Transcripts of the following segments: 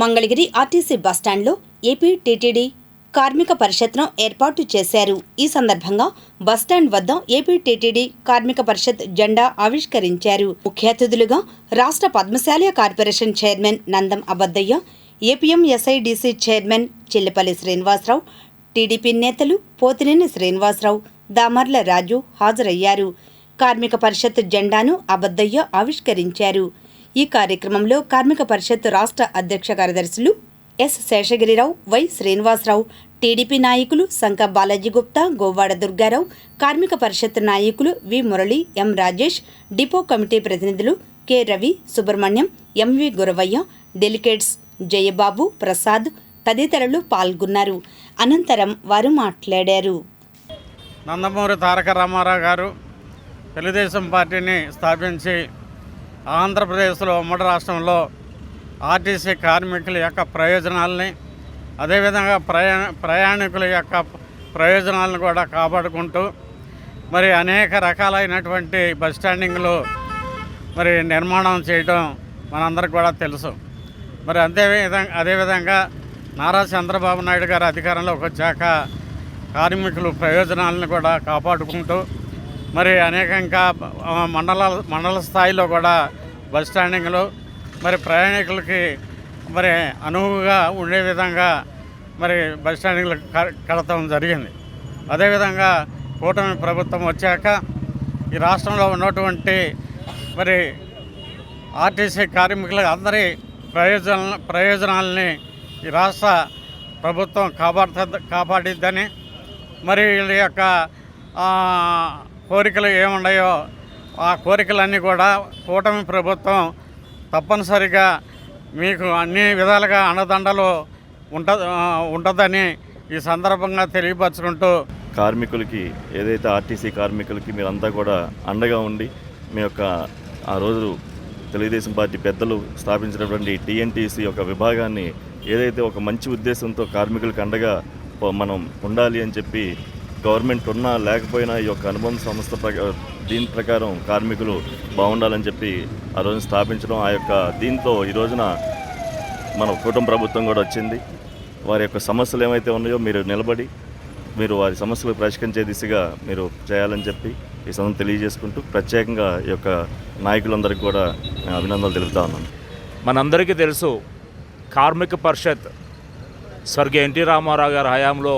Mangalagiri RTC బస్టాండ్లో AP TTD కార్మిక పరిషత్ను ఏర్పాటు చేశారు. ఈ సందర్భంగా బస్టాండ్ వద్ద ఏపీ టీటీడీ కార్మిక పరిషత్ జెండా ఆవిష్కరించారు. ముఖ్య అతిథులుగా రాష్ట్ర Padmashali corporation chairman Nandam Abaddaiah APM SIDC chairman Chillapalli Srinivasarao TDP నేతలు పోతినేని శ్రీనివాసరావు దామర్ల రాజు హాజరయ్యారు. కార్మిక పరిషత్ జెండాను అబద్దయ్య ఆవిష్కరించారు. ఈ కార్యక్రమంలో కార్మిక పరిషత్ రాష్ట్ర అధ్యక్ష కార్యదర్శులు S Seshagirirao Y Srinivasarao TDP నాయకులు సంక బాలాజీ గుప్తా గోవాడ దుర్గారావు కార్మిక పరిషత్ నాయకులు V Murali M Rajesh depot committee ప్రతినిధులు K Ravi Subrahmanyam MV Guravaiah delegates Jayababu Prasad తదితరులు పాల్గొన్నారు. అనంతరం వారు మాట్లాడారు. నందమూరి తారక రామారావు గారు తెలుగుదేశం పార్టీని స్థాపించి ఆంధ్రప్రదేశ్లో ఉమ్మడి రాష్ట్రంలో ఆర్టీసీ కార్మికుల యొక్క ప్రయోజనాలని అదేవిధంగా ప్రయా ప్రయాణికుల యొక్క ప్రయోజనాలను కూడా కాపాడుకుంటూ మరి అనేక రకాలైనటువంటి బస్ స్టాండింగ్లు మరి నిర్మాణం చేయడం మనందరికి కూడా తెలుసు. మరి అంతే విధంగా అదేవిధంగా నారా చంద్రబాబు నాయుడు గారు అధికారంలోకి వచ్చాక కార్మికులు ప్రయోజనాలను కూడా కాపాడుకుంటూ మరి అనేకంగా ఇంకా మండల మండల స్థాయిలో కూడా బస్ స్టాండింగ్లు మరి ప్రయాణికులకి మరి అనువుగా ఉండే విధంగా మరి బస్ స్టాండింగ్లు క- జరిగింది. అదేవిధంగా కూటమి ప్రభుత్వం వచ్చాక ఈ రాష్ట్రంలో ఉన్నటువంటి మరి ఆర్టీసీ కార్మికుల అందరి ప్రయోజన ప్రయోజనాలని ఈ రాష్ట్ర ప్రభుత్వం కాపాడుతుంది కాపాడిద్దని మరి వీళ్ళ యొక్క కోరికలు ఏమున్నాయో ఆ కోరికలన్నీ కూడా కూటమి ప్రభుత్వం తప్పనిసరిగా మీకు అన్ని విధాలుగా అండదండలు ఉంట ఉంటుందని ఈ సందర్భంగా తెలియపరచుకుంటూ కార్మికులకి ఏదైతే ఆర్టీసీ కార్మికులకి మీరంతా కూడా అండగా ఉండి మీ యొక్క ఆ రోజు తెలుగుదేశం పార్టీ పెద్దలు స్థాపించినటువంటి టీఎన్టీసీ యొక్క విభాగాన్ని ఏదైతే ఒక మంచి ఉద్దేశంతో కార్మికులకు అండగా మనం ఉండాలి అని చెప్పి గవర్నమెంట్ ఉన్నా లేకపోయినా ఈ యొక్క అనుబంధ సంస్థ దీని ప్రకారం కార్మికులు బాగుండాలని చెప్పి ఆ రోజు స్థాపించడం ఆ యొక్క దీంతో ఈ రోజున మన కుటుంబ ప్రభుత్వం కూడా వచ్చింది. వారి యొక్క సమస్యలు ఏమైతే ఉన్నాయో మీరు నిలబడి మీరు వారి సమస్యలు పరిష్కరించే దిశగా మీరు చేయాలని చెప్పి ఈ సందర్భం తెలియజేసుకుంటూ ప్రత్యేకంగా ఈ యొక్క నాయకులందరికీ కూడా అభినందనలు తెలుపుతా ఉన్నాను. మనందరికీ తెలుసు కార్మిక పరిషత్ స్వర్గీయ ఎన్టీ రామారావు గారి హయాంలో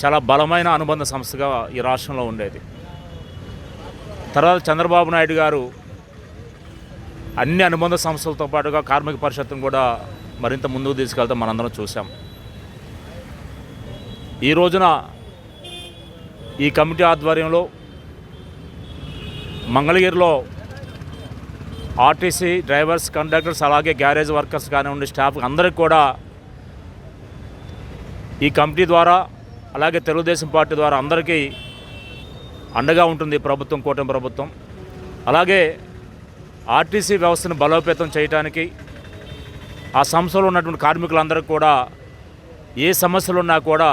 చాలా బలమైన అనుబంధ సంస్థగా ఈ రాష్ట్రంలో ఉండేది. తర్వాత చంద్రబాబు నాయుడు గారు అన్ని అనుబంధ సంస్థలతో పాటుగా కార్మిక పరిషత్తును కూడా మరింత ముందుకు తీసుకెళ్తాం మనందరం చూసాం ఈ రోజున ఈ కమిటీ ఆధ్వర్యంలో మంగళగిరిలో ఆర్టీసీ డ్రైవర్స్ కండక్టర్స్ అలాగే గ్యారేజ్ వర్కర్స్ కానివ్వండి స్టాఫ్ అందరికి కూడా ఈ కమిటీ ద్వారా అలాగే తెలుగుదేశం పార్టీ ద్వారా అందరికీ అండగా ఉంటుంది ప్రభుత్వం కూటమి ప్రభుత్వం. అలాగే ఆర్టీసీ వ్యవస్థను బలోపేతం చేయడానికి ఆ సంస్థలో ఉన్నటువంటి కార్మికులందరూ కూడా ఏ సమస్యలు ఉన్నా కూడా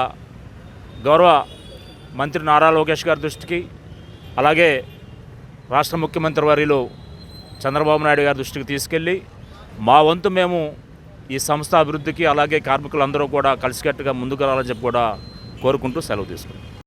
గౌరవ మంత్రి నారా లోకేష్ గారి దృష్టికి అలాగే రాష్ట్ర ముఖ్యమంత్రి వర్యులు చంద్రబాబు నాయుడు గారి దృష్టికి తీసుకెళ్ళి మా వంతు మేము ఈ సంస్థ అభివృద్ధికి అలాగే కార్మికులందరూ కూడా కలిసికట్టుగా ముందుకు రావాలని చెప్పి కూడా కోరుకుంటూ సెలవు తీసుకుంటాం